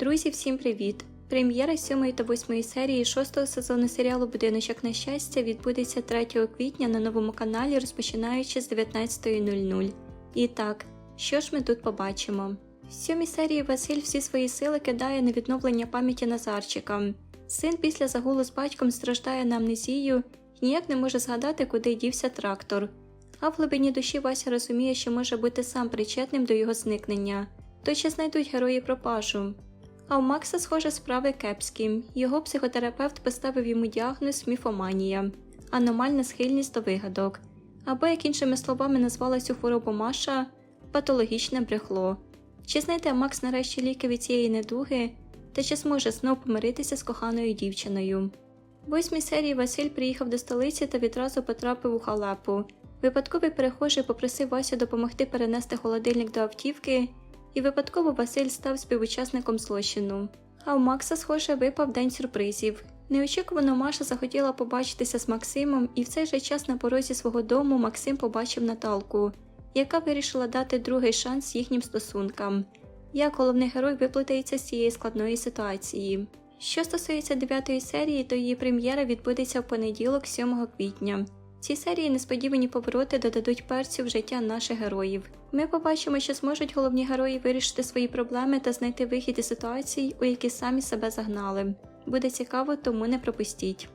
Друзі, всім привіт! Прем'єра 7 та 8 серії 6 сезону серіалу Будиночок на щастя відбудеться 3 квітня на новому каналі, розпочинаючи з 19.00. І так, що ж ми тут побачимо? В сьомій серії Василь всі свої сили кидає на відновлення пам'яті Назарчика. Син після загулу з батьком страждає на амнезію і ніяк не може згадати, куди дівся трактор. А в глибині душі Вася розуміє, що може бути сам причетним до його зникнення. То чи знайдуть герої пропажу? А у Макса, схоже, справи кепські. Його психотерапевт поставив йому діагноз міфоманія, аномальна схильність до вигадок, або, як іншими словами назвала цю хворобу Маша, патологічне брехло. Чи знайде Макс нарешті ліки від цієї недуги, та чи зможе знов помиритися з коханою дівчиною? В восьмій серії Василь приїхав до столиці та відразу потрапив у халепу. Випадковий перехожий попросив Васю допомогти перенести холодильник до автівки, і випадково Василь став співучасником злочину. А у Макса, схоже, випав день сюрпризів. Неочікувано Маша захотіла побачитися з Максимом, і в цей же час на порозі свого дому Максим побачив Наталку, яка вирішила дати другий шанс їхнім стосункам. Як головний герой виплутається з цієї складної ситуації. Що стосується дев'ятої серії, то її прем'єра відбудеться в понеділок, 7 квітня. Цій серії несподівані повороти додадуть перцю в життя наших героїв. Ми побачимо, що зможуть головні герої вирішити свої проблеми та знайти вихід із ситуацій, у які самі себе загнали. Буде цікаво, тому не пропустіть.